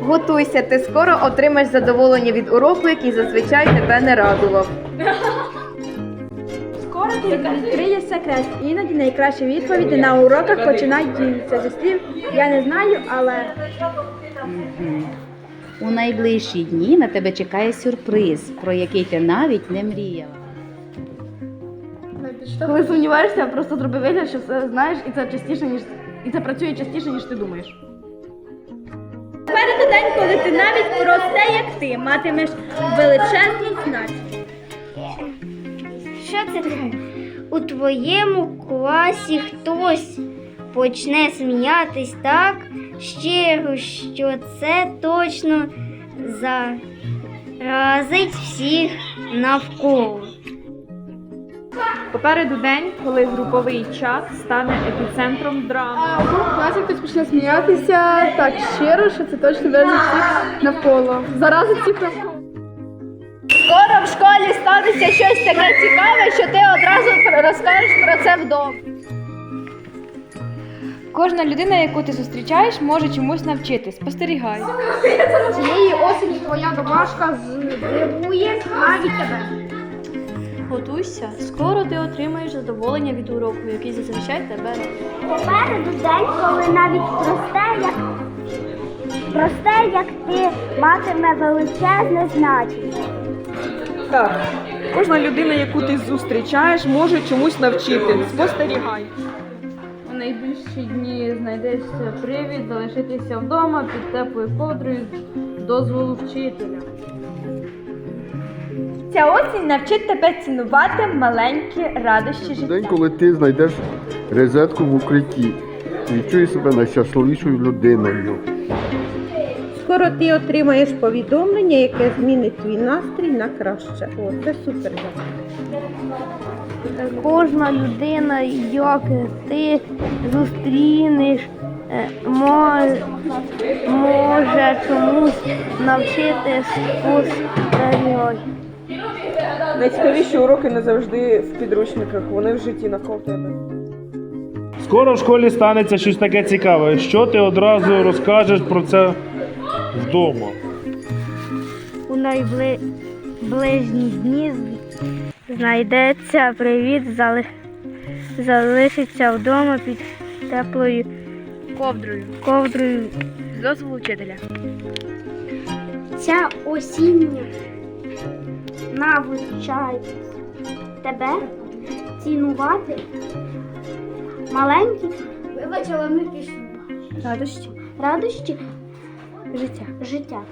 Готуйся, ти скоро отримаєш задоволення від уроку, який зазвичай тебе не радував. Скоро ти відкриєш секрет. Іноді найкращі відповіді на уроках починають діятися. Зі слів я не знаю, але У найближчі дні на тебе чекає сюрприз, про який ти навіть не мріяла. коли сумніваєшся, просто зроби вигляд, що все знаєш, і це частіше ніж і це працює частіше, ніж ти думаєш. Попереду день, коли ти навіть про те, як ти матимеш величезну значення. Що це таке? У твоєму класі хтось почне сміятись так щиро, що це точно заразить всіх навколо. Попереду день, коли груповий чат стане епіцентром драми. У класі хтось почне сміятися так щиро, що це точно всіх навколо. Заразить всіх навколо. Скоро в школі станеться щось таке цікаве, що ти одразу розкажеш про це вдома. Кожна людина, яку ти зустрічаєш, може чомусь навчити. Спостерігай. Цієї осені твоя домашка здивує навіть тебе. Готуйся, скоро ти отримаєш задоволення від уроку, який зазвичай тебе радує. Попереду день, коли навіть просте, як просте, як ти матиме величезне значення. Так, кожна людина, яку ти зустрічаєш, може чомусь навчити. Спостерігай. У найближчі дні знайдеться привід залишитися вдома під теплою ковдрою дозволу вчителя. Ця осінь навчить тебе цінувати маленькі радощі життя. День, коли ти знайдеш розетку в укритті, відчуєш себе найщасливішою людиною. Скоро ти отримаєш повідомлення, яке змінить твій настрій на краще. О, це супер. Кожна людина, як ти зустрінеш, е, може чомусь навчити спостерігати. Найцікавіші уроки не завжди в підручниках, вони в житті навколо тебе. Скоро в школі станеться щось таке цікаве. Що ти одразу розкажеш про це вдома? У найближні дні знайдеться привіт, зали... залишиться вдома під теплою Ковдрою. ковдрою. З дозволу вчителя. Ця осіння навчає тебе цінувати маленькі вибачила ми пішли. Радощі. Радощі Життя. життя.